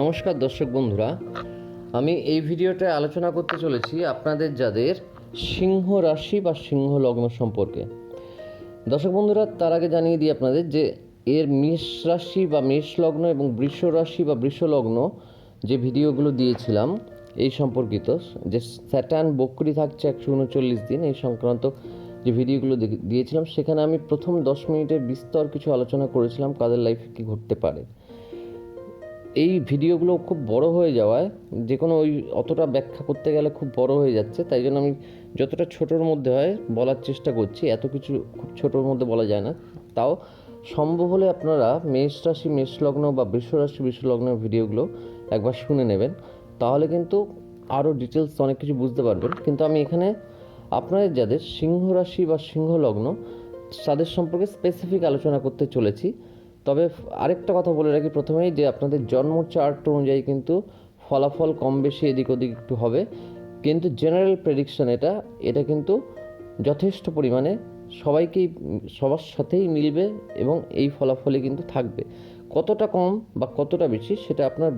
নমস্কার দর্শক বন্ধুরা, আমি এই ভিডিওটায় আলোচনা করতে চলেছি আপনাদের যাদের সিংহ রাশি বা সিংহ লগ্ন সম্পর্কে। দর্শক বন্ধুরা, তার আগে জানিয়ে দিই আপনাদের যে এর মেষ রাশি বা মেষ লগ্ন এবং বৃষ রাশি বা বৃষ লগ্ন যে ভিডিওগুলো দিয়েছিলাম, এই সম্পর্কিত যে স্যাটার্ন বকরি থাকছে একশো উনচল্লিশ দিন, এই সংক্রান্ত যে ভিডিওগুলো দিয়েছিলাম, সেখানে আমি প্রথম দশ মিনিটের বিস্তর কিছু আলোচনা করেছিলাম, কাদের লাইফে কী ঘটতে পারে। এই ভিডিওগুলো খুব বড় হয়ে যাওয়ায়, যে কোনো ওই অতটা ব্যাখ্যা করতে গেলে খুব বড় হয়ে যাচ্ছে, তাই জন্য আমি যতটা ছোটোর মধ্যে হয় বলার চেষ্টা করছি, এত কিছু খুব ছোটোর মধ্যে বলা যায় না। তাও সম্ভব হলে আপনারা মেষ রাশি, মেষ লগ্ন বা বৃষ রাশি ভিডিওগুলো একবার শুনে নেবেন। তাহলে কিন্তু আরও ডিটেলস অনেক কিছু বুঝতে পারবেন। কিন্তু আমি এখানে আপনাদের যাদের সিংহ রাশি বা সিংহ লগ্ন, তাদের সম্পর্কে স্পেসিফিক আলোচনা করতে চলেছি। তবে আরেকটা কথা বলে রাখি প্রথমেই যে আপনাদের জন্ম চার্ট অনুযায়ী কিন্তু ফলাফল কম বেশি এদিক ওদিক একটু হবে। কিন্তু জেনারেল প্রেডিকশন এটা এটা কিন্তু যথেষ্ট পরিমাণে সবাইকেই, সবার সাথেই মিলবে এবং এই ফলাফলে কিন্তু থাকবে। কতটা কম বা কতটা বেশি সেটা আপনার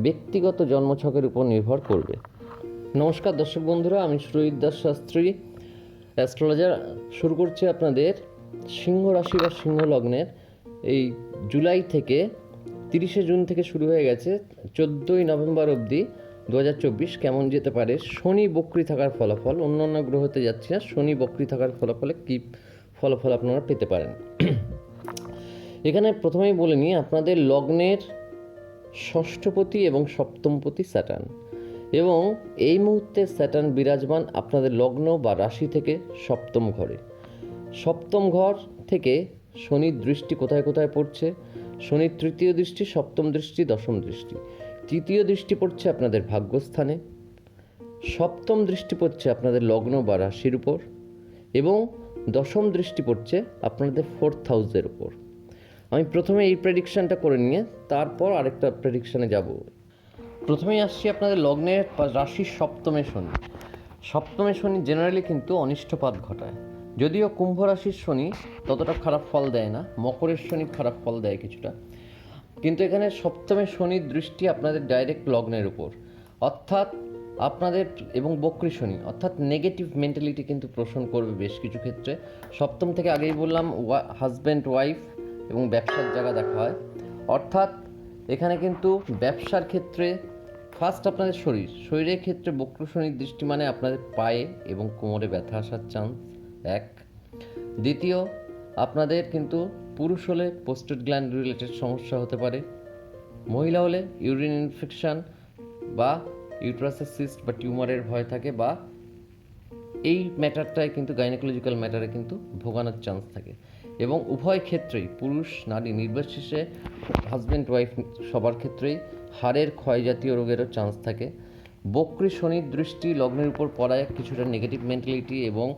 ব্যক্তিগত জন্মছকের উপর নির্ভর করবে। নমস্কার দর্শক বন্ধুরা, আমি সুরজিৎ দাস শাস্ত্রী অ্যাস্ট্রোলজার শুরু করছি আপনাদের সিংহ রাশি বা সিংহ লগ্নের এই জুলাই থেকে তিরিশে জুন থেকে শুরু হয়ে গেছে, চোদ্দোই নভেম্বর অবধি দু হাজার চব্বিশ কেমন যেতে পারে? শনি বক্রি থাকার ফলাফল অন্য অন্য গ্রহতে যাচ্ছে না, শনি বক্রি থাকার ফলাফলে কী ফলাফল আপনারা পেতে পারেন? এখানে প্রথমেই বলে নিই, আপনাদের লগ্নের ষষ্ঠপতি এবং সপ্তমপতি স্যাটার্ন এবং এই মুহূর্তে স্যাটার্ন বিরাজমান আপনাদের লগ্ন বা রাশি থেকে সপ্তম ঘরে। সপ্তম ঘর থেকে শনির দৃষ্টি কোথায় কোথায় পড়ছে? শনির তৃতীয় দৃষ্টি, সপ্তম দৃষ্টি, দশম দৃষ্টি। তৃতীয় দৃষ্টি পড়ছে আপনাদের ভাগ্যস্থানে। সপ্তম দৃষ্টি পড়ছে আপনাদের লগ্ন বা রাশির উপর। এবং দশম দৃষ্টি পড়ছে আপনাদের ফোর্থ হাউসের উপর। আমি প্রথমে এই প্রেডিকশানটা করে নিয়ে তারপর আরেকটা প্রেডিকশানে যাব। প্রথমেই আসছি আপনাদের লগ্নের রাশির সপ্তমে শনি। সপ্তমে শনি জেনারেলি কিন্তু অনিষ্টপাত ঘটায়। যদিও কুম্ভ রাশির শনি ততটা খারাপ ফল দেয় না, মকরের শনি খারাপ ফল দেয় কিছুটা। কিন্তু এখানে সপ্তমে শনির দৃষ্টি আপনাদের ডাইরেক্ট লগ্নের উপর। অর্থাৎ আপনাদের এবং বক্রী শনি, অর্থাৎ নেগেটিভ মেন্টালিটি কিন্তু পোষণ করবে বেশ কিছু ক্ষেত্রে। সপ্তম থেকে আগেই বললাম হাজব্যান্ড ওয়াইফ এবং ব্যবসার জায়গা দেখা হয়। অর্থাৎ এখানে কিন্তু ব্যবসার ক্ষেত্রে ফার্স্ট আপনাদের শরীর, শরীরের ক্ষেত্রে বক্র শনির দৃষ্টি মানে আপনাদের পায়ে এবং কোমরে ব্যথা আসার চান্স এক। দ্বিতীয়, আপনাদের কিন্তু পুরুষ হলে পোস্টেড গ্ল্যান্ড রিলেটেড সমস্যা হতে পারে। মহিলা হলে ইউরিন ইনফেকশন বা ইউট্রাসের সিস্ট বা টিউমারের ভয় থাকে বা এই ম্যাটারটায় কিন্তু গাইনোকোলজিক্যাল ম্যাটারে কিন্তু ভোগানোর চান্স থাকে। এবং উভয় ক্ষেত্রেই পুরুষ, নারী নির্বিশেষে হাজব্যান্ড ওয়াইফ সবার ক্ষেত্রেই হাড়ের ক্ষয় জাতীয় রোগেরও চান্স থাকে। বক্রী, শনির দৃষ্টি লগ্নের উপর পড়ায় কিছুটা নেগেটিভ মেন্টালিটি এবং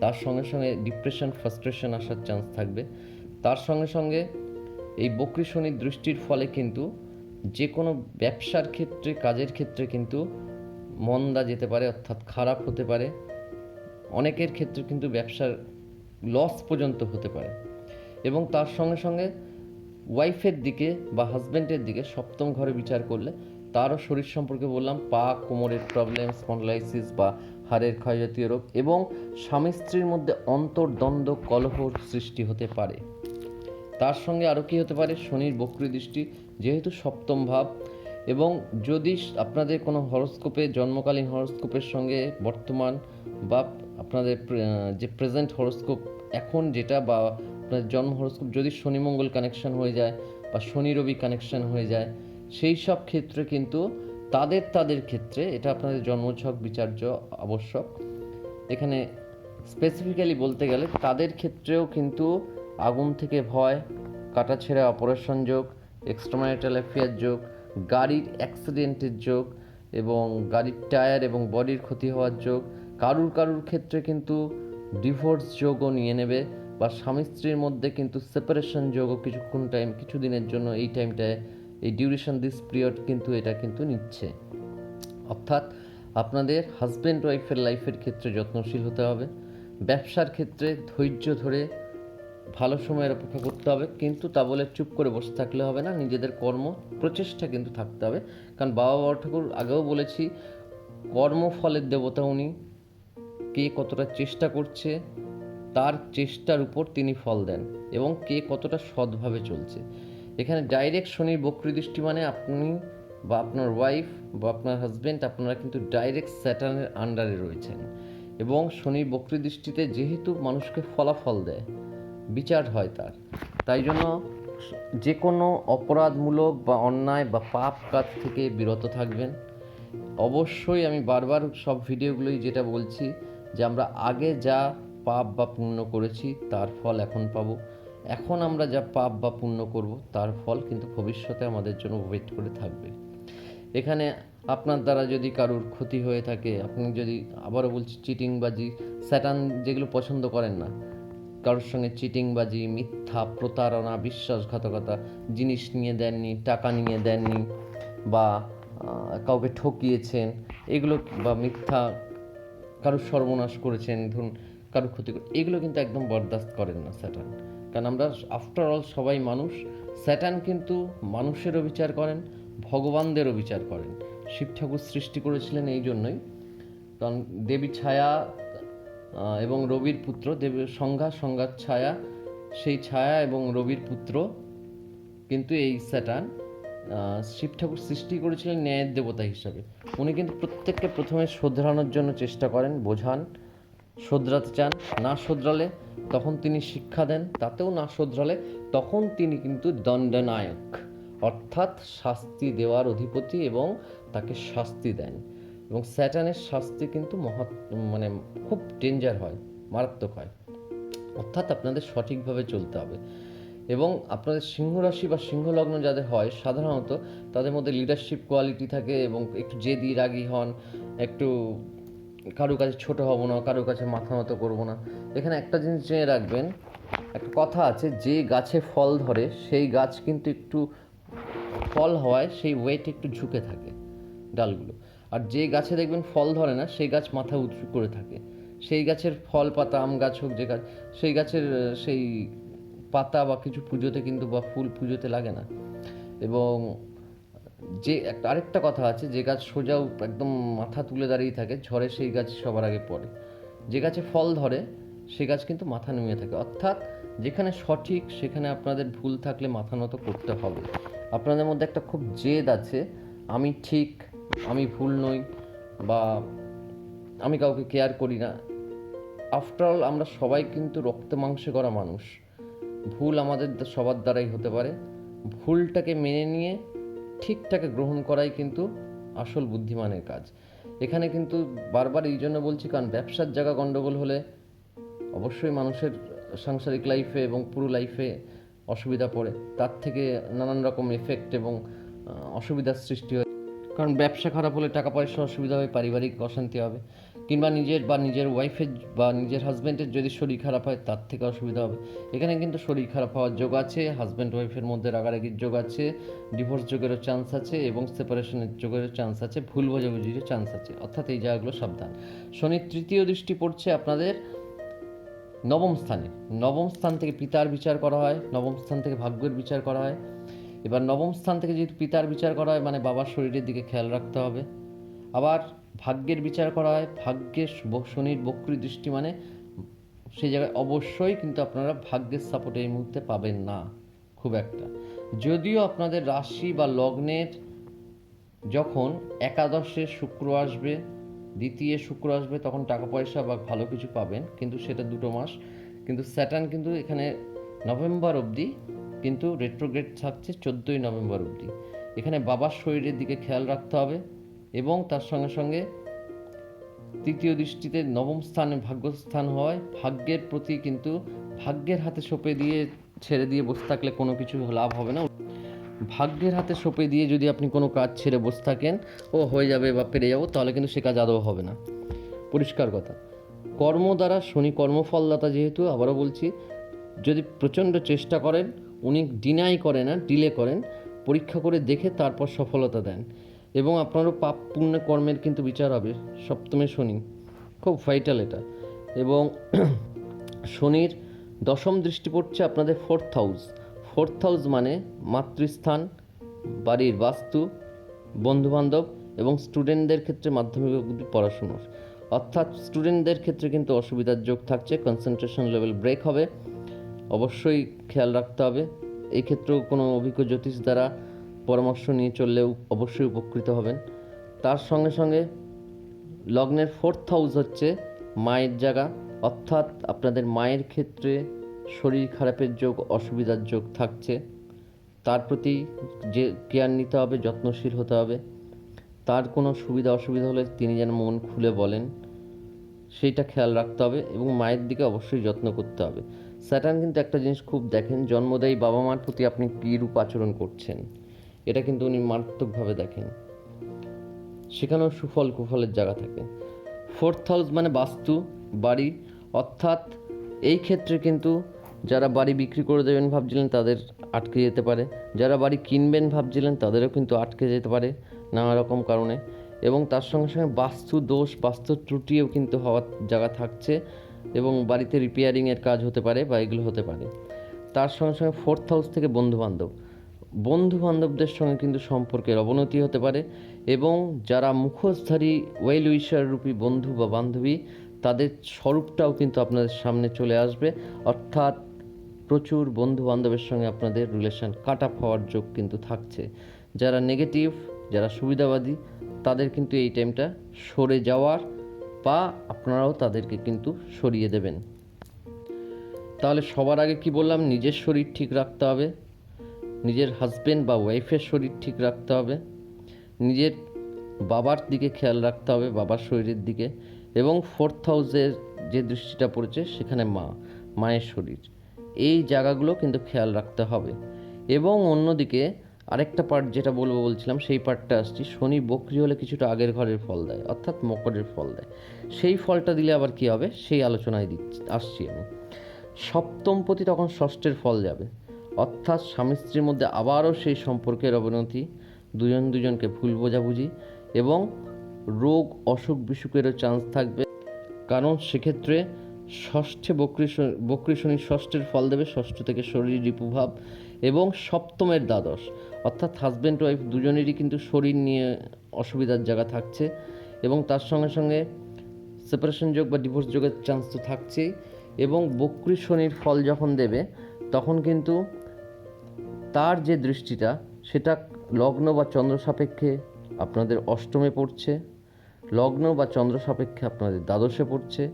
তার সঙ্গে সঙ্গে ডিপ্রেশন ফ্রাস্ট্রেশন আসার চান্স থাকবে। তার সঙ্গে সঙ্গে এই বক্রী দৃষ্টির ফলে কিন্তু যে কোনো ব্যবসার ক্ষেত্রে, কাজের ক্ষেত্রে কিন্তু মন্দা যেতে পারে, অর্থাৎ খারাপ হতে পারে। অনেকের ক্ষেত্রে কিন্তু ব্যবসার লস পর্যন্ত হতে পারে। এবং তার সঙ্গে সঙ্গে ওয়াইফের দিকে বা হাজব্যান্ডের দিকে সপ্তম ঘরে বিচার করলে তারও শরীর সম্পর্কে বললাম, পা, কোমরের প্রবলেম স্পন্ডলাইসিস বা হাড়ের ক্ষয়জাতীয় রোগ এবং স্বামী স্ত্রীর মধ্যে অন্তর্দ্বন্দ্ব, কলহর সৃষ্টি হতে পারে। তার সঙ্গে আরও কী হতে পারে? শনির বক্রী দৃষ্টি যেহেতু সপ্তম ভাব এবং যদি আপনাদের কোনো হরস্কোপে, জন্মকালীন হরস্কোপের সঙ্গে বর্তমান বা আপনাদের যে প্রেজেন্ট হরস্কোপ এখন যেটা বা আপনাদের জন্ম হরস্কোপ যদি শনি মঙ্গল কানেকশন হয়ে যায় বা শনি রবি কানেকশন হয়ে যায়, সেই সব ক্ষেত্রে কিন্তু তাদের তাদের ক্ষেত্রে এটা আপনাদের জন্মছক, বিচার্য, আবশ্যক। এখানে স্পেসিফিক্যালি বলতে গেলে তাদের ক্ষেত্রেও কিন্তু আগুন থেকে ভয় কাটাছেঁড়া অপারেশন যোগ এক্সট্রামাইটাল অ্যাফেয়ার যোগ, গাড়ির অ্যাক্সিডেন্টের যোগ এবং গাড়ির টায়ার এবং বডির ক্ষতি হওয়ার যোগ, কারুর কারুর ক্ষেত্রে কিন্তু ডিভোর্স যোগও নিয়ে নেবে বা স্বামী স্ত্রীর মধ্যে কিন্তু সেপারেশন যোগও কিছুক্ষণ টাইম কিছু দিনের জন্য এই টাইমটায় এই ডিউরেশন দিস পিরিয়ড কিন্তু এটা কিন্তু নিচ্ছে। অর্থাৎ আপনাদের হাজব্যান্ড ওয়াইফের লাইফের ক্ষেত্রে যত্নশীল হতে হবে। ব্যবসার ক্ষেত্রে ধৈর্য ধরে ভালো সময়ের অপেক্ষা করতে হবে। কিন্তু তা বলে চুপ করে বসে থাকলে হবে না, নিজেদের কর্ম, প্রচেষ্টা কিন্তু থাকতে হবে। কারণ বাবা বাবা ঠাকুর আগেও বলেছি কর্মফলের দেবতা উনি। কে কতটা চেষ্টা করছে, তার চেষ্টার উপর তিনি ফল দেন এবং কে কতটা সৎভাবে চলছে। এখানে ডাইরেক্ট শনির বক্রি দৃষ্টি মানে আপনি বা আপনার ওয়াইফ বা আপনার হাজব্যান্ড আপনারা কিন্তু ডাইরেক্ট স্যাটার্নের আন্ডারে রয়েছেন। এবং শনির বক্রি দৃষ্টিতে যেহেতু মানুষকে ফলাফল দেয়, বিচার হয় তার। তাই জন্য যে কোনো অপরাধমূলক বা অন্যায় বা পাপ কাজ থেকে বিরত থাকবেন। অবশ্যই আমি বারবার সব ভিডিওগুলোই যেটা বলছি যে আমরা আগে যা পাপ বা পুণ্য করেছি, তার ফল এখন পাবো। এখন আমরা যা পাপ বা পুণ্য করব, তার ফল কিন্তু ভবিষ্যতে আমাদের জন্য ওয়েট করে থাকবে। এখানে আপনার দ্বারা যদি কারোর ক্ষতি হয়ে থাকে, আপনি যদি আবারও বলছি চিটিংবাজি, স্যাটান যেগুলো পছন্দ করেন না, কারোর সঙ্গে চিটিংবাজি, মিথ্যা, প্রতারণা, বিশ্বাসঘাতকতা, জিনিস নিয়ে দেননি, টাকা নিয়ে দেননি, বা কাউকে ঠকিয়েছেন, এগুলো বা মিথ্যা কারোর সর্বনাশ করেছেন, ধরুন কারোর ক্ষতি করে, এগুলো কিন্তু একদম বরদাস্ত করেন না স্যাটান। কারণ আমরা আফটার অল সবাই মানুষ। স্যাটান কিন্তু মানুষেরও বিচার করেন ভগবানদেরও বিচার করেন। শিব ঠাকুর সৃষ্টি করেছিলেন এই জন্যই। কারণ দেবী ছায়া এবং রবির পুত্র দেবীর সংজ্ঞা সংজ্ঞার ছায়া, সেই ছায়া এবং রবির পুত্র কিন্তু এই স্যাটান শিব ঠাকুর সৃষ্টি করেছিলেন ন্যায়ের দেবতা হিসাবে। উনি কিন্তু প্রত্যেককে প্রথমে শোধরানোর জন্য চেষ্টা করেন, বোঝান। শোধরাতে চান, না শোধরালে তখন তিনি শিক্ষা দেন, তাতেও না শোধরালে তখন তিনি কিন্তু দণ্ডনায়ক। অর্থাৎ শাস্তি দেওয়ার অধিপতি এবং তাকে শাস্তি দেন। এবং স্যাটানের শাস্তি কিন্তু মহা মানে খুব ডেঞ্জার হয়, মারাত্মক হয়। অর্থাৎ আপনাদের সঠিকভাবে চলতে হবে। এবং আপনাদের সিংহ রাশি বা সিংহ লগ্ন যাদের হয়, সাধারণত তাদের মধ্যে লিডারশিপ কোয়ালিটি থাকে এবং একটু জেদি, রাগী হন, একটু কারও কাছে ছোট হব না কারও কাছে মাথা মতো করব না। এখানে একটা জিনিস জেনে রাখবেন, একটা কথা আছে, যে গাছে ফল ধরে, সেই গাছ কিন্তু একটু ফল হওয়ায় সেই ওয়েট একটু ঝুঁকে থাকে ডালগুলো। আর যে গাছে দেখবেন ফল ধরে না, সেই গাছ মাথা উঁচু করে থাকে। সেই গাছের ফল পাতা, আম গাছ হোক যে গাছ, সেই গাছের, সেই পাতা বা কিছু পুজোতে কিন্তু বা ফুল পুজোতে লাগে না। এবং যে একটা আরেকটা কথা আছে, যে গাছ সোজা একদম মাথা তুলে দাঁড়িয়ে থাকে, ঝড়ে সেই গাছ সবার আগে পড়ে। যে গাছে ফল ধরে, সে গাছ কিন্তু মাথা নুয়ে থাকে। অর্থাৎ যেখানে সঠিক, সেখানে আপনাদের ভুল থাকলে মাথা নত করতে হবে। আপনাদের মধ্যে একটা খুব জেদ আছে, আমি ঠিক, আমি ভুল নই, বা আমি কাউকে কেয়ার করি না। আফটার অল আমরা সবাই কিন্তু রক্ত মাংসে করা মানুষ। ভুল আমাদের সবার দ্বারাই হতে পারে। ভুলটাকে মেনে নিয়ে ঠিকটাকে গ্রহণ করাই কিন্তু আসল বুদ্ধিমানের কাজ। এখানে কিন্তু বারবার এই জন্য বলছি, কারণ ব্যবসার জায়গা গণ্ডগোল হলে অবশ্যই মানুষের সাংসারিক লাইফে এবং পুরো লাইফে অসুবিধা পড়ে। তার থেকে নানান রকম এফেক্ট এবং অসুবিধার সৃষ্টি হয়। কারণ ব্যবসা খারাপ হলে টাকা পয়সা অসুবিধা হয়, পারিবারিক অশান্তি হবে। কিংবা নিজের বা নিজের ওয়াইফের বা নিজের হাজব্যান্ডের যদি শরীর খারাপ হয়, তার থেকে অসুবিধা হবে। এখানে কিন্তু শরীর খারাপ হওয়ার যোগ আছে হাজব্যান্ড ওয়াইফের মধ্যে রাগারাগির যোগ আছে ডিভোর্স যোগেরও চান্স আছে এবং সেপারেশনের যোগেরও চান্স আছে, ভুল বোঝাবুঝিরও চান্স আছে। অর্থাৎ এই জায়গাগুলো সাবধান। শনির তৃতীয় দৃষ্টি পড়ছে আপনাদের নবম স্থানে। নবম স্থান থেকে পিতার বিচার করা হয়, নবম স্থান থেকে ভাগ্যের বিচার করা হয়। এবার নবম স্থান থেকে যেহেতু পিতার বিচার করা হয় মানে বাবার শরীরের দিকে খেয়াল রাখতে হবে। আবার ভাগ্যের বিচার করা হয়, ভাগ্যের শনির বক্রি দৃষ্টি মানে সেই জায়গায় অবশ্যই কিন্তু আপনারা ভাগ্যের সাপোর্ট এই মুহূর্তে পাবেন না, খুব একটা। যদিও আপনাদের রাশি বা লগ্নের যখন একাদশে শুক্র আসবে, দ্বিতীয় শুক্র আসবে, তখন টাকা পয়সা বা ভালো কিছু পাবেন, কিন্তু সেটা দুটো মাস। কিন্তু স্যাটার্ন কিন্তু এখানে নভেম্বর অবধি, কিন্তু রেট্রোগ্রেড থাকছে চোদ্দোই নভেম্বর অবধি। এখানে বাবার শরীরের দিকে খেয়াল রাখতে হবে। এবং তার সঙ্গে সঙ্গে তৃতীয় দৃষ্টিতে নবম স্থানে ভাগ্যস্থান হয় ভাগ্যের প্রতি কিন্তু ভাগ্যের হাতে সঁপে দিয়ে ছেড়ে দিয়ে বসে থাকলে কোনো কিছু লাভ হবে না। ভাগ্যের হাতে সঁপে দিয়ে যদি আপনি কোনো কাজ ছেড়ে বসে থাকেন, ও হয়ে যাবে বা পেরে যাব, তাহলে কিন্তু সে কাজ আদৌ হবে না। পরিষ্কার কথা। কর্ম দ্বারা শনি কর্মফলদাতা যেহেতু, আবারও বলছি, যদি প্রচণ্ড চেষ্টা করেন, উনি ডিনাই করে না ডিলে করেন, পরীক্ষা করে দেখে তারপর সফলতা দেন। এবং আপনারও পাপ পুণ্য কর্মের কিন্তু বিচার হবে। সপ্তমে শনি, খুব ভাইটাল এটা। এবং শনির দশম দৃষ্টি পড়ছে আপনাদের ফোর্থ হাউস ফোর্থ হাউস মানে মাতৃস্থান, বাড়ির বাস্তু, বন্ধুবান্ধব এবং স্টুডেন্টদের ক্ষেত্রে মাধ্যমিক অবধি পড়াশুনোর। অর্থাৎ স্টুডেন্টদের ক্ষেত্রে কিন্তু অসুবিধার যোগ থাকছে কনসেন্ট্রেশন লেভেল ব্রেক হবে। অবশ্যই খেয়াল রাখতে হবে। এই ক্ষেত্রেও কোনো অভিজ্ঞ জ্যোতিষ দ্বারা পরামর্শ নিয়ে চললেও অবশ্যই উপকৃত হবেন। তার সঙ্গে সঙ্গে লগ্নের ফোর্থ হাউস হচ্ছে মায়ের জায়গা। অর্থাৎ আপনাদের মায়ের ক্ষেত্রে শরীর খারাপের যোগ, অসুবিধার যোগ থাকছে। তার প্রতি যে কেয়ার নিতে হবে, যত্নশীল হতে হবে। তার কোনো সুবিধা, অসুবিধা হলে তিনি যেন মন খুলে বলেন, সেইটা খেয়াল রাখতে হবে এবং মায়ের দিকে অবশ্যই যত্ন করতে হবে। স্যাটার্ন কিন্তু একটা জিনিস খুব দেখেন, জন্মদায়ী বাবা মার প্রতি আপনি কী রূপ আচরণ করছেন? এটা কিন্তু উনি মারাত্মকভাবে দেখেন। সেখানেও সুফল কুফলের জায়গা থাকে। ফোর্থ হাউস মানে বাস্তু, বাড়ি। অর্থাৎ এই ক্ষেত্রে কিন্তু যারা বাড়ি বিক্রি করে দেবেন ভাবছিলেন তাদের আটকে যেতে পারে। যারা বাড়ি কিনবেন ভাবছিলেন তাদেরও কিন্তু আটকে যেতে পারে নানা রকম কারণে। এবং তার সঙ্গে সঙ্গে বাস্তু দোষ, বাস্তু ত্রুটিও কিন্তু হওয়ার জায়গা থাকছে এবং বাড়িতে রিপেয়ারিংয়ের কাজ হতে পারে বা এগুলো হতে পারে। তার সঙ্গে সঙ্গে ফোর্থ হাউস থেকে বন্ধুবান্ধব। বন্ধু বান্ধবদের সঙ্গে কিন্তু সম্পর্কের অবনতি হতে পারে এবং যারা মুখোশধারী ওয়েল উইশার রূপী বন্ধু বা বান্ধবী, তাদের স্বরূপটাও কিন্তু আপনাদের সামনে চলে আসবে। অর্থাৎ প্রচুর বন্ধু বান্ধবের সঙ্গে আপনাদের রিলেশন কাট আপ হওয়ার যোগ কিন্তু থাকছে। যারা নেগেটিভ যারা সুবিধাবাদী, তাদের কিন্তু এই টাইমটা সরে যাওয়ার বা আপনারাও তাদেরকে কিন্তু সরিয়ে দেবেন। তাহলে সবার আগে কি বললাম? নিজের শরীর ঠিক রাখতে হবে। নিজের হাজবেন্ড বা ওয়াইফের শরীর ঠিক রাখতে হবে, নিজের বাবার দিকে খেয়াল রাখতে হবে, বাবার শরীরের দিকে, এবং ফোর্থ হাউসের যে দৃষ্টিটা পড়েছে সেখানে মা, মায়ের শরীর। এই জায়গাগুলো কিন্তু খেয়াল রাখতে হবে। এবং অন্যদিকে আরেকটা পার্ট যেটা বলব বলছিলাম, সেই পার্টটা আসছি, শনি বকরি হলে কিছুটা আগের ঘরের ফল দেয়, অর্থাৎ মকরের ফল দেয়। সেই ফলটা দিলে আবার কি হবে? সেই আলোচনায় দিচ্ছি, আসছি আমি। সপ্তমপতি তখন ষষ্ঠের ফল যাবে। অর্থাৎ স্বামী স্ত্রীর মধ্যে আবারও সেই সম্পর্কের অবনতি, দুজন দুজনকে ভুল বোঝাবুঝি এবং রোগ, অসুখ বিসুখেরও চান্স থাকবে। কারণ সেক্ষেত্রে ষষ্ঠে বক্রী বক্রী শনি ষষ্ঠের ফল দেবে, ষষ্ঠ থেকে শরীর রিপুভাব এবং সপ্তমের দ্বাদশ। অর্থাৎ হাজব্যান্ড ওয়াইফ দুজনেরই কিন্তু শরীর নিয়ে অসুবিধার জায়গা থাকছে এবং তার সঙ্গে সঙ্গে সেপারেশন যোগ বা ডিভোর্স যোগের চান্স তো থাকছেই এবং বক্রী শনির ফল যখন দেবে, তখন কিন্তু তার যে দৃষ্টিটা, সেটা লগ্ন বা চন্দ্র সাপেক্ষে আপনাদের অষ্টমে পড়ছে, লগ্ন বা চন্দ্র সাপেক্ষে আপনাদের দ্বাদশে পড়ছে,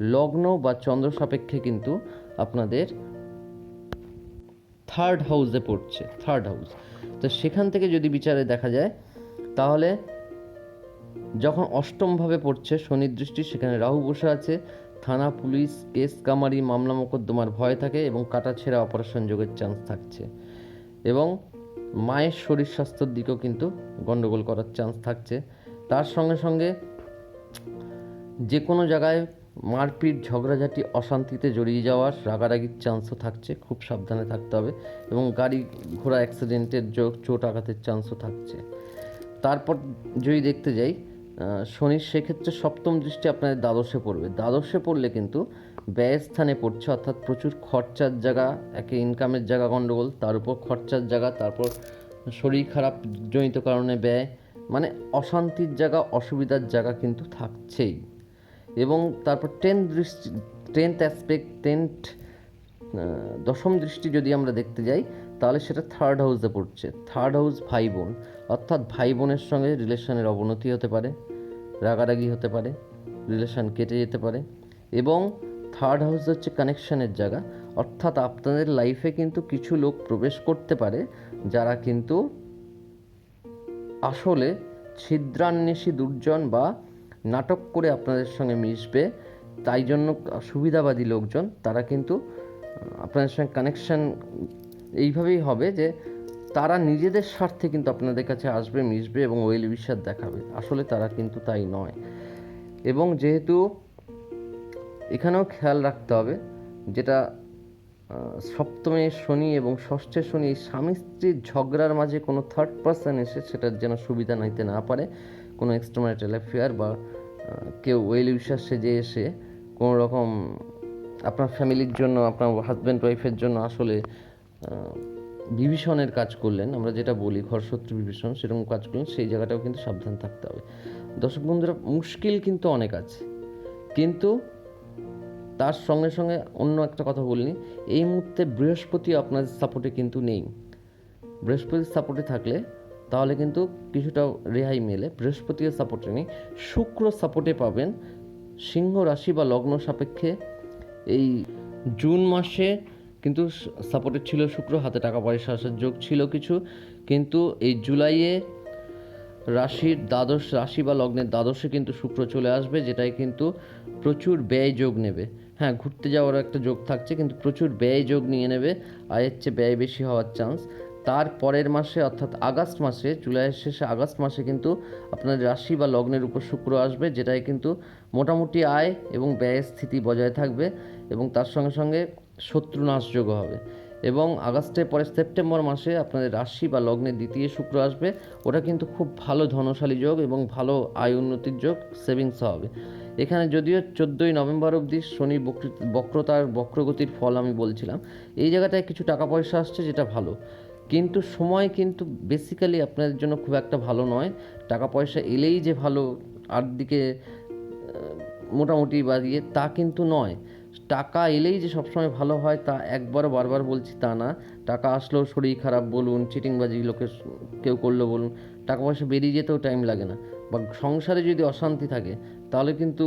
লগ্ন বা চন্দ্র সাপেক্ষে কিন্তু আপনাদের থার্ড হাউসে পড়ছে থার্ড হাউস তো সেখান থেকে যদি বিচারে দেখা যায়, তাহলে যখন অষ্টমভাবে পড়ছে, শনির দৃষ্টি, সেখানে রাহু বসে আছে, থানা, পুলিশ, কেস, কামারি, মামলা, মোকদ্দমার ভয় থাকে এবং কাটা ছেঁড়া অপারেশন যোগের চান্স থাকছে। এবং মায়ের শরীর স্বাস্থ্যের দিকেও কিন্তু গণ্ডগোল করার চান্স থাকছে। তার সঙ্গে সঙ্গে যে কোনো জায়গায় মারপিট, ঝগড়াঝাটি, অশান্তিতে জড়িয়ে যাওয়ার রাগারাগির চান্সও থাকছে, খুব সাবধানে থাকতে হবে এবং গাড়ি ঘোড়া অ্যাক্সিডেন্টের যোগ চোট আঘাতের চান্সও থাকছে। তারপর যদি দেখতে যাই শনির সেক্ষেত্রে সপ্তম দৃষ্টি আপনাদের দ্বাদশে পড়বে। দ্বাদশে পড়লে কিন্তু ব্যয়ের স্থানে পড়ছে, অর্থাৎ প্রচুর খরচার জায়গা, একে ইনকামের জায়গা গণ্ডগোল তার উপর খরচার জায়গা, তারপর শরীর খারাপ জনিত কারণে ব্যয় মানে অশান্তির জায়গা, অসুবিধার জায়গা কিন্তু থাকছেই। এবং তারপর টেন্থ দৃষ্টি টেন্থ অ্যাসপেক্ট টেন্থ দশম দৃষ্টি যদি আমরা দেখতে যাই, তাহলে সেটা থার্ড হাউসে পড়ছে। থার্ড হাউস ভাই বোন, অর্থাৎ ভাই বোনের সঙ্গে রিলেশনের অবনতি হতে পারে, রাগারাগি হতে পারে, রিলেশন কেটে যেতে পারে এবং থার্ড হাউস হচ্ছে কানেকশনের জায়গা। অর্থাৎ আপনাদের লাইফে কিন্তু কিছু লোক প্রবেশ করতে পারে, যারা কিন্তু আসলে ছিদ্রান্বেষী দুর্জন বা নাটক করে আপনাদের সঙ্গে মিশবে। তাই জন্য সুবিধাবাদী লোকজন, তারা কিন্তু, আপনাদের সঙ্গে কানেকশন এইভাবেই হবে যে তারা নিজেদের স্বার্থে কিন্তু আপনাদের কাছে আসবে, মিশবে এবং ওয়েল বিশ্বাস দেখাবে। আসলে তারা কিন্তু তাই নয়। এবং যেহেতু এখানেও খেয়াল রাখতে হবে যেটা সপ্তমে শনি এবং ষষ্ঠে শনি স্বামী স্ত্রীর ঝগড়ার মাঝে কোনো থার্ড পার্সন এসে সেটার যেন সুবিধা নিতে না পারে, কোনো এক্সট্রামারিটাল অ্যাফেয়ার বা কেউ ওয়েল উইশার সেজে এসে কোনো রকম আপনার ফ্যামিলির জন্য, আপনার হাজব্যান্ড ওয়াইফের জন্য আসলে বিভীষণের কাজ করলেন, আমরা যেটা বলি ঘরশত্রু বিভীষণ সেরকম কাজ করলেন, সেই জায়গাটাও কিন্তু সাবধান থাকতে হবে। দর্শক বন্ধুরা, মুশকিল কিন্তু অনেক আছে। কিন্তু তার সঙ্গে সঙ্গে অন্য একটা কথা বলিনি। এই মুহূর্তে বৃহস্পতি আপনাদের সাপোর্টে কিন্তু নেই। বৃহস্পতির সাপোর্টে থাকলে তাহলে কিন্তু কিছুটা রেহাই মেলে। বৃহস্পতির সাপোর্টে নেই। শুক্র সাপোর্টে পাবেন সিংহ রাশি বা লগ্ন সাপেক্ষে। এই জুন মাসে কিন্তু সাপোর্টেড ছিল শুক্র, হাতে টাকা পয়সা আসার যোগ ছিল কিছু। কিন্তু এই জুলাইয়ে রাশির দ্বাদশ, রাশি বা লগ্নের দ্বাদশে কিন্তু শুক্র চলে আসবে যেটাই কিন্তু প্রচুর ব্যয় যোগ নেবে। হ্যাঁ ঘুরতে যাওয়ার একটা যোগ থাকছে, কিন্তু প্রচুর ব্যয় যোগ নিয়ে নেবে, আয়ের চেয়ে ব্যয় বেশি হওয়ার চান্স তার পরের মাসে, অর্থাৎ আগস্ট মাসে জুলাইয়ের শেষে আগস্ট মাসে কিন্তু আপনার রাশি বা লগ্নের উপর শুক্র আসবে যেটাই কিন্তু মোটামুটি আয় এবং ব্যয়ের স্থিতি বজায় থাকবে এবং তার সঙ্গে সঙ্গে শত্রু নাশযোগ হবে। এবং আগস্টের পরে সেপ্টেম্বর মাসে আপনাদের রাশি বা লগ্নের দ্বিতীয় শুক্র আসবে। ওটা কিন্তু খুব ভালো ধনশালী যোগ এবং ভালো আয় উন্নতির যোগ সেভিংস হবে। এখানে যদিও চোদ্দোই নভেম্বর অবধি শনি বক্রি- বক্রতার বক্রগতির ফল আমি বলছিলাম। এই জায়গাটায় কিছু টাকা পয়সা আসছে যেটা ভালো। কিন্তু সময় কিন্তু বেসিক্যালি আপনাদের জন্য খুব একটা ভালো নয়। টাকা পয়সা এলেই যে ভালো আর দিকে মোটামুটি বাড়িয়ে তা কিন্তু নয়। টাকা এলেই যে সবসময় ভালো হয় তা একবারও বারবার বলছি তা না। টাকা আসলেও শরীর খারাপ বলুন, চিটিংবাজি লোকে কেউ করল বলুন, টাকা পয়সা বেরিয়ে যেতেও টাইম লাগে না। বা সংসারে যদি অশান্তি থাকে, তাহলে কিন্তু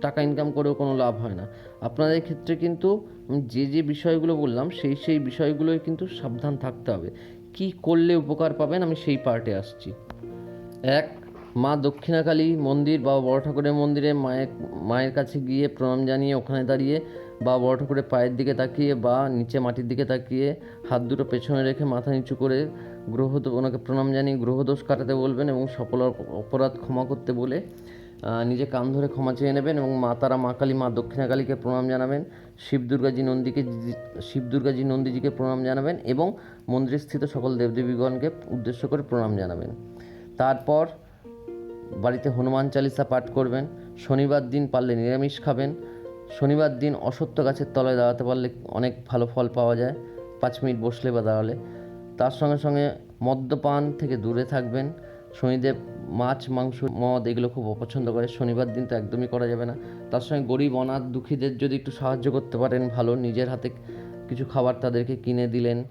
টাকা ইনকাম করেও কোনো লাভ হয় না। আপনাদের ক্ষেত্রে কিন্তু যে যে বিষয়গুলো বললাম, সেই সেই বিষয়গুলোই কিন্তু সাবধান থাকতে হবে। কি করলে উপকার পাবেন আমি সেই পার্টে আসছি। এক মা দক্ষিণাকালী মন্দির বা বড় ঠাকুরের মন্দিরে মায়ের মায়ের কাছে গিয়ে প্রণাম জানিয়ে ওখানে দাঁড়িয়ে বা বড় ঠাকুরের পায়ের দিকে তাকিয়ে বা নিচে মাটির দিকে তাকিয়ে হাত দুটো পেছনে রেখে মাথা নিচু করে গ্রহ ওনাকে প্রণাম জানিয়ে গ্রহদোষ কাটাতে বলবেন এবং সকল অপরাধ ক্ষমা করতে বলে নিজে কান ধরে ক্ষমা চেয়ে নেবেন এবং মা তারা মা কালী, মা দক্ষিণাকালীকে প্রণাম জানাবেন। শিব দুর্গাজি নন্দীকে শিব দুর্গাজি নন্দীজিকে প্রণাম জানাবেন এবং মন্দিরে স্থিত সকল দেবদেবীগণকে উদ্দেশ্য করে প্রণাম জানাবেন। তারপর বাড়িতে হনুমান চালিসা পাঠ করবেন, শনিবার দিন পারলে নিরামিষ খাবেন, শনিবার দিন অসত্য গাছের তলায় দাঁড়াতে পারলে অনেক ভালো ফল পাওয়া যায়, পাঁচ মিনিট বসলে বা দাঁড়ালে। তার সঙ্গে সঙ্গে মদ্যপান থেকে দূরে থাকবেন, শনিদেব মাছ, মাংস, মদ এগুলো খুব অপছন্দ করে, শনিবার দিন তো একদমই করা যাবে না। তার সঙ্গে গরিব, অনাথ, দুঃখীদের যদি একটু সাহায্য করতে পারেন ভালো, নিজের হাতে কিছু খাবার তাদেরকে কিনে দিলেন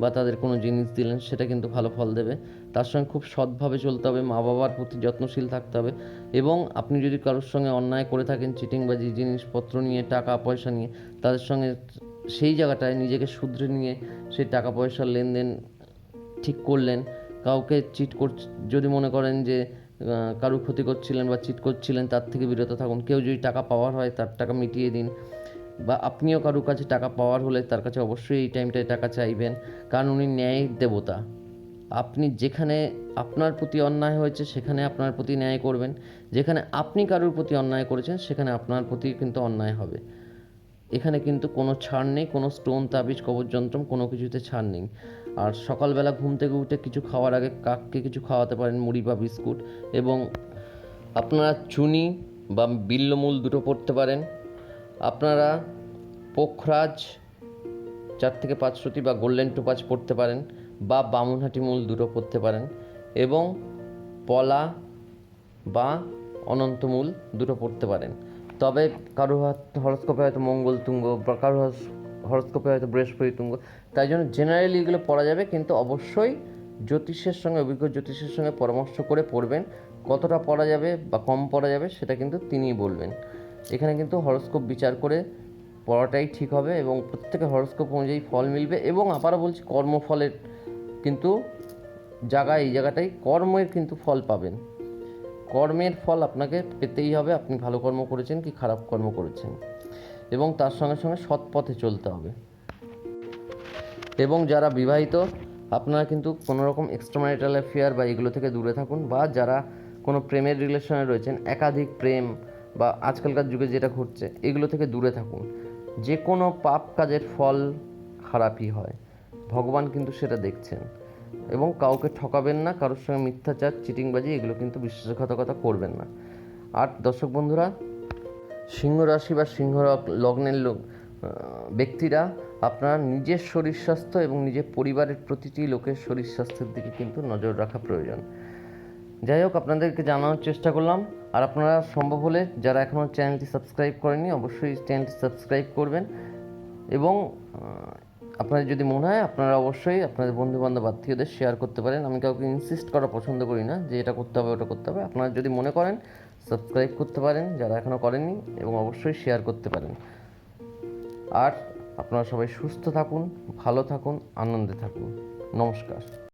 বা তাদের কোনো জিনিস দিলেন, সেটা কিন্তু ভালো ফল দেবে। তার সঙ্গে খুব সৎভাবে চলতে হবে মা বাবার প্রতি যত্নশীল থাকতে হবে এবং আপনি যদি কারোর সঙ্গে অন্যায় করে থাকেন, চিটিংবাজি, জিনিসপত্র নিয়ে টাকা পয়সা নিয়ে, তাদের সঙ্গে সেই জায়গাটায় নিজেকে শুধরে নিয়ে সেই টাকা পয়সার লেনদেন ঠিক করলেন, কাউকে চিট কর, যদি মনে করেন যে কারুর ক্ষতি করছিলেন বা চিট করছিলেন, তার থেকে বিরত থাকুন। কেউ যদি টাকা পাওয়ার হয়, তার টাকা মিটিয়ে দিন বা আপনিও কারুর কাছে টাকা পাওয়ার হলে তার কাছে অবশ্যই এই টাইমটায় টাকা চাইবেন, কারণ উনি ন্যায় দেবতা। আপনি যেখানে আপনার প্রতি অন্যায় হয়েছে, সেখানে আপনার প্রতি ন্যায় করবেন। যেখানে আপনি কারুর প্রতি অন্যায় করেছেন, সেখানে আপনার প্রতি কিন্তু অন্যায় হবে। এখানে কিন্তু কোনো ছাড় নেই, কোনো স্টোন তাবিজ কবর যন্ত্রম কোনো কিছুতে ছাড় নেই। আর সকালবেলা ঘুম থেকে উঠে কিছু খাওয়ার আগে কাককে কিছু খাওয়াতে পারেন, মুড়ি বা বিস্কুট। এবং আপনারা চুনি বা বিল্লমূল দুটো পড়তে পারেন। আপনারা পোখরাজ চার থেকে পাঁচ শ্রুতি বা গোল্ডেন টোপাজ পড়তে পারেন। বা বামুনহাটি মূল দুটো পড়তে পারেন এবং পলা বা অনন্তমূল দুটো পড়তে পারেন। তবে কারও হরস্কোপে হয়তো মঙ্গল তুঙ্গ বা কারও হরস্কোপে হয়তো বৃহস্পতি তুঙ্গ, তাই জন্য জেনারেলি এগুলো পড়া যাবে, কিন্তু অবশ্যই জ্যোতিষের সঙ্গে, অভিজ্ঞ জ্যোতিষের সঙ্গে পরামর্শ করে পড়বেন, কতটা পড়া যাবে বা কম পড়া যাবে সেটা কিন্তু তিনিই বলবেন। এখানে কিন্তু হরস্কোপ বিচার করে পড়াটাই ঠিক হবে এবং প্রত্যেকের হরস্কোপ অনুযায়ী ফল মিলবে এবং আবারও বলছি কর্মফলের কিন্তু জায়গা এই জায়গাটাই কর্মের কিন্তু ফল পাবেন। কর্মের ফল আপনাকে পেতেই হবে, আপনি ভালো কর্ম করেছেন কি খারাপ কর্ম করেছেন। এবং তার সঙ্গে সঙ্গে সৎ পথে চলতে হবে। এবং যারা বিবাহিত, আপনারা কিন্তু কোনো রকম এক্সট্রামারিটাল অ্যাফেয়ার বা এগুলো থেকে দূরে থাকুন বা যারা কোনো প্রেমের রিলেশনে রয়েছেন, একাধিক প্রেম বা আজকালকার যুগে যেটা ঘটছে, এগুলো থেকে দূরে থাকুন। যে কোনো পাপ কাজের ফল খারাপই হয়। ভগবান কিন্তু সেটা দেখছেন। এবং কাউকে ঠকাবেন না, কারোর সঙ্গে মিথ্যাচার, চিটিংবাজি, এগুলো কিন্তু বিশ্বাসঘাতকতা করবেন না। আর দর্শক বন্ধুরা সিংহ রাশি বা সিংহ লগ্নের লোক ব্যক্তিরা আপনার নিজের শরীর স্বাস্থ্য এবং নিজের পরিবারের প্রতিটি লোকের শরীর স্বাস্থ্যের দিকে কিন্তু নজর রাখা প্রয়োজন। যাই হোক, আপনাদেরকে জানানোর চেষ্টা করলাম। আর আপনারা সম্ভব হলে যারা এখনও চ্যানেলটি সাবস্ক্রাইব করেনি অবশ্যই চ্যানেলটি সাবস্ক্রাইব করবেন। এবং আপনাদের যদি মনে হয়, আপনারা অবশ্যই আপনাদের বন্ধুবান্ধব, আত্মীয়দের শেয়ার করতে পারেন। আমি কাউকে ইনসিস্ট করা পছন্দ করি না যে এটা করতে হবে, ওটা করতে হবে। আপনারা যদি মনে করেন সাবস্ক্রাইব করতে পারেন, যারা এখনও করেননি, এবং অবশ্যই শেয়ার করতে পারেন। আর আপনারা সবাই সুস্থ থাকুন, ভালো থাকুন, আনন্দে থাকুন। নমস্কার।